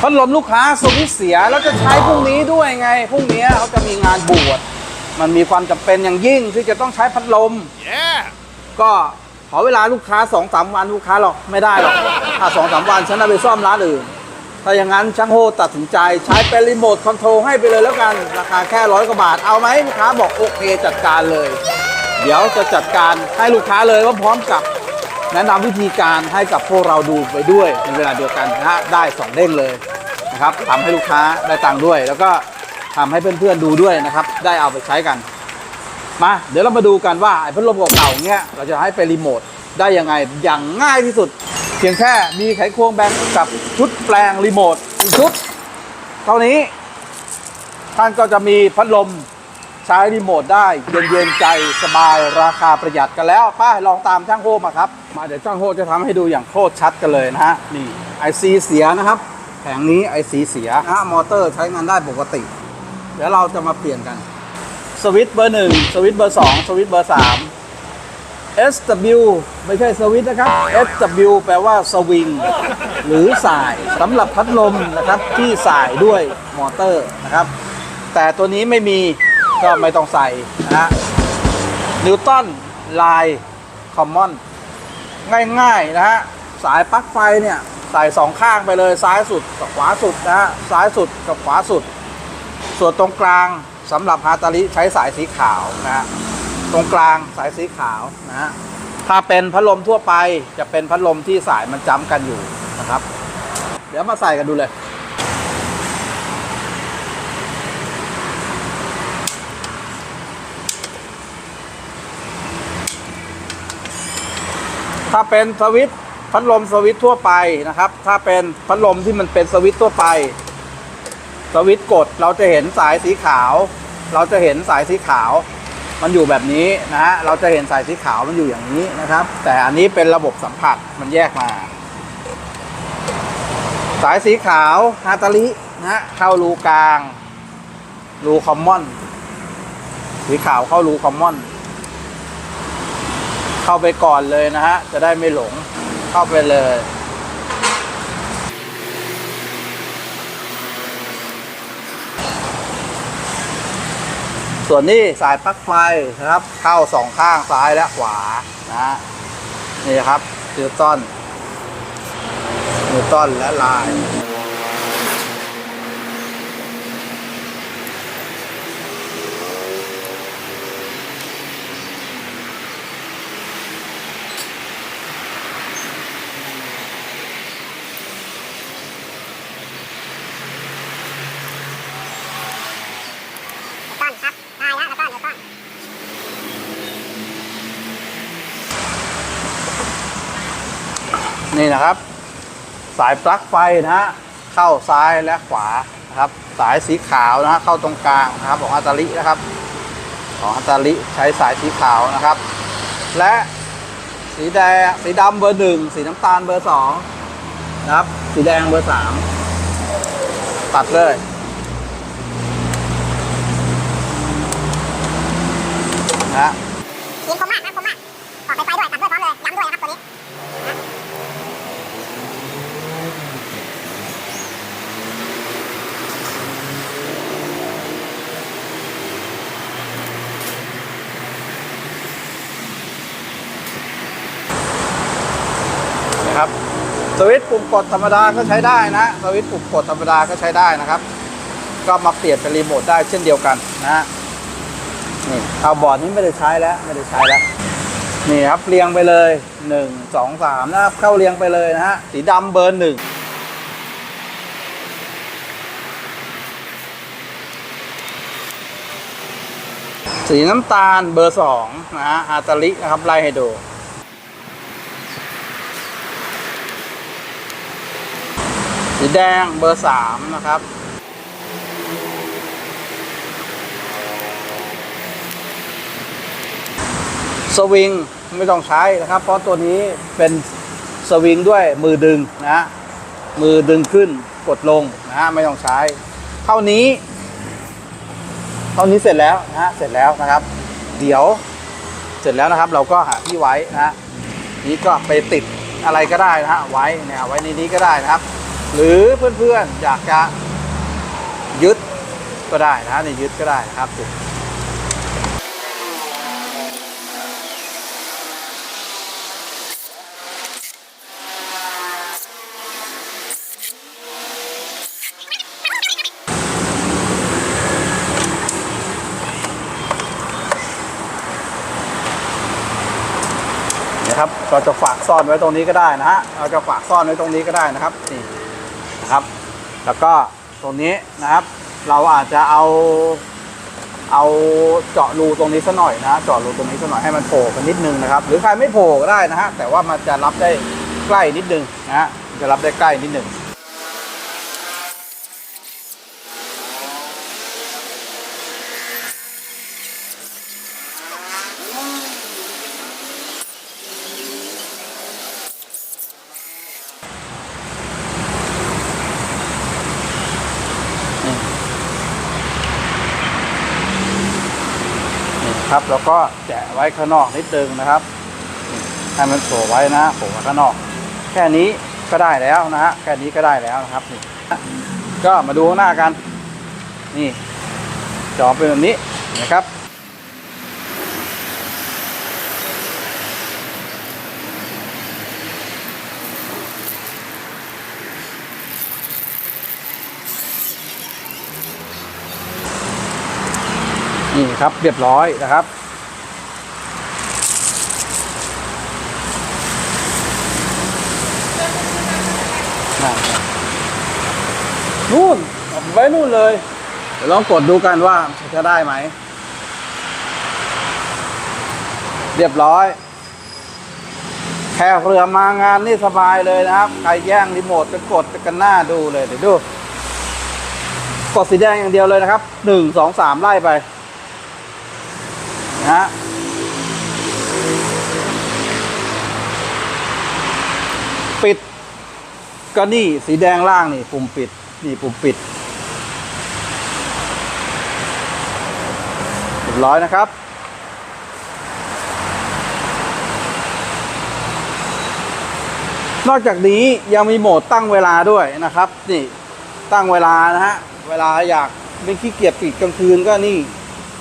พัดลมลูกค้าสวิตช์เสียแล้วจะใช้พรุ่งนี้ด้วยไงพรุ่งนี้เขาจะมีงานบวชมันมีความจำเป็นอย่างยิ่งที่จะต้องใช้พัดลม Yeah. ก็ขอเวลาลูกค้าสองสามวันลูกค้าหรอกไม่ได้หรอกถ้าสองสามวันฉันเอาไปซ่อมร้านอื่นถ้าอย่างนั้นช่างโฮตัดสินใจใช้เป็นรีโมทคอนโทรลให้ไปเลยแล้วกัน ราคาแค่ร้อยกว่าบาทเอาไหมลูกค้าบอกโอเคจัดการเลย เดี๋ยวจะจัดการให้ลูกค้าเลยว่าพร้อมกับ แนะนำวิธีการให้กับพวกเราดูไปด้วยในเวลาเดียวกันนะฮะได้สองเด้งเลยนะครับทำให้ลูกค้าได้ตังค์ด้วย แล้วก็ทำให้เพื่อนๆดูด้วยนะครับ ได้เอาไปใช้กัน มาเดี๋ยวเรามาดูกันว่าไอ้พัดลมเก่าๆเนี้ยเราจะให้ไปรีโมทได้ยังไงอย่างง่ายที่สุด เพียงแค่มีไขควงแบนกับชุดแปลงรีโมทอีกชุดเท่านี้ท่านก็จะมีพัดลมใช้รีโมทได้เย็นๆใจสบายราคาประหยัดกันแล้วป้าลองตามช่างโฮมาครับ มาเดี๋ยวช่างโฮจะทำให้ดูอย่างโคตรชัดกันเลยนะฮะนี่ไอซีเสียนะครับแผงนี้ไอซีเสียนะฮะมอเตอร์ใช้งานได้ปกติ เดี๋ยวเราจะมาเปลี่ยนกัน สวิต์เบอร์หนึ่งสวิต์เบอร์สองสวิต์เบอร์สาม SW ไม่ใช่สวิตนะครับ SW แปลว่าสวิง หรือสายสำหรับพัดลมนะครับที่สายด้วยมอเตอร์นะครับ แต่ตัวนี้ไม่มีก็ไม่ต้องใส่นะฮะนิวตันไลน์คอมมอน ง่ายๆนะฮะสายปลั๊กไฟเนี่ยใส่สองข้างไปเลยซ้ายสุดกับขวาสุดนะฮะซ้ายสุดกับขวาสุด ส่วนตรงกลางสำหรับฮาตาลิใช้สายสีขาวนะฮะตรงกลางสายสีขาวนะฮะถ้าเป็นพัดลมทั่วไปจะเป็นพัดลมที่สายมันจ้ำกันอยู่นะครับ เดี๋ยวมาใส่กันดูเลย ถ้าเป็นสวิตพัดลมสวิตทั่วไปนะครับ ถ้าเป็นพัดลมที่มันเป็นสวิตทั่วไป สวิตกดเราจะเห็นสายสีขาว เราจะเห็นสายสีขาว มันอยู่แบบนี้นะฮะเราจะเห็นสายสีขาวมันอยู่อย่างนี้นะครับ แต่อันนี้เป็นระบบสัมผัสมันแยกมา สายสีขาวฮาตาลินะเข้ารูกลางรูคอมมอนสีขาวเข้ารูคอมมอน เข้าไปก่อนเลยนะฮะ จะได้ไม่หลงเข้าไปเลยส่วนนี้สายปลั๊กไฟนะครับ เข้าสองข้างซ้ายและขวานะนี่ครับนิวตันนิวตันและลาย ก้อนครับได้แล้วแล้วก็เดี๋ยวก้อน นี่นะครับ สายปลั๊กไฟนะฮะเข้าซ้ายและขวานะครับ สายสีขาวนะฮะเข้าตรงกลางนะครับของฮัตตารินะครับ ของฮัตตาริใช้สายสีขาวนะครับ และสีแดงสีดำเบอร์หนึ่งสีน้ำตาลเบอร์สองนะครับ สีแดงเบอร์สามตัดเลยนะฮะ ทีมคมมากนะคมมากต่อไปไฟด้วยตัดด้วยพร้อมเลยย้ำด้วยนะครับตัวนี้นะ นะครับ สวิตช์ปุ่มกดธรรมดาก็ใช้ได้นะสวิตช์ปุ่มกดธรรมดาก็ใช้ได้นะครับ ก็มาเปลี่ยนเป็นรีโมทได้เช่นเดียวกันนะนี่เอาบอร์ดนี้ไม่ได้ใช้แล้วไม่ได้ใช้แล้วนี่ครับเรียงไปเลยหนึ่งสองสามนะครับเข้าเรียงไปเลยนะฮะสีดำเบอร์หนึ่งสีน้ำตาลเบอร์สองนะฮะฮาตาลินะครับไล่ให้ดู สีแดงเบอร์สามนะครับสวิงไม่ต้องใช้นะครับ เพราะตัวนี้เป็นสวิงด้วยมือดึงนะมือดึงขึ้นกดลงนะไม่ต้องใช้ เท่านี้ เท่านี้เสร็จแล้วนะเสร็จแล้วนะครับ เดี๋ยวเสร็จแล้วนะครับเราก็หาที่ไว้นะฮะนี้ก็ไปติดอะไรก็ได้นะฮะไว้เนี่ยไว้ในนี้ก็ได้นะครับ หรือเพื่อนๆอยากจะยึดก็ได้นะนี่ยึดก็ได้นะครับนะครับเราจะฝากซ่อนไว้ตรงนี้ก็ได้นะฮะ เราจะฝากซ่อนไว้ตรงนี้ก็ได้นะครับนี่ นะครับ แล้วก็ตรงนี้นะครับ เราอาจจะเอาเอาเจาะรูตรงนี้สักหน่อยนะเจาะรูตรงนี้สักหน่อยให้มันโผล่กันนิดนึงนะครับ หรือใครไม่โผล่ก็ได้นะฮะแต่ว่ามันจะรับได้ใกล้นิดนึงนะฮะจะรับได้ใกล้นิดนึง ครับ แล้วก็แกะไว้ข้างนอกนิดนึงนะครับให้มันโผล่ไว้นะโผล่ข้างนอก แค่นี้ก็ได้แล้วนะฮะแค่นี้ก็ได้แล้วนะครับนี่ก็มาดูข้างหน้ากัน นี่จอเป็นแบบนี้นะครับ นี่ครับเรียบร้อยนะครับ นู่นไว้นู่นเลย เดี๋ยวลองกดดูกันว่าจะได้ไหม เรียบร้อย แขกเรือมางานนี่สบายเลยนะครับ ใครแย่งรีโมทจะกดกันหน้าดูเลย เดี๋ยวดูกดสีแดงอย่างเดียวเลยนะครับหนึ่งสองสามไล่ไป นะฮะปิดก็นี่สีแดงล่างนี่ปุ่มปิด นี่ปุ่มปิดเรียบร้อยนะครับ นอกจากนี้ยังมีโหมดตั้งเวลาด้วยนะครับ นี่ตั้งเวลานะฮะ เวลาอยากไม่ขี้เกียจปิดกลางคืนก็นี่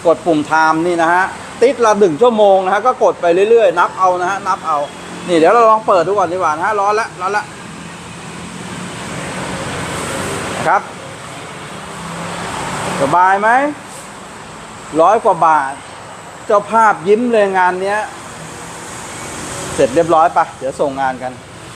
กดปุ่มไทม์นี่นะฮะ ติดละหนึ่งชั่วโมงนะฮะก็กดไปเรื่อยๆ นับเอานะฮะนับเอา นี่เดี๋ยวเราลองเปิดดูก่อนดีกว่านะฮะร้อนละร้อนละครับ สบายไหมร้อยกว่าบาท เจ้าภาพยิ้มเลยงานเนี้ย เสร็จเรียบร้อยปะเดี๋ยวส่งงานกัน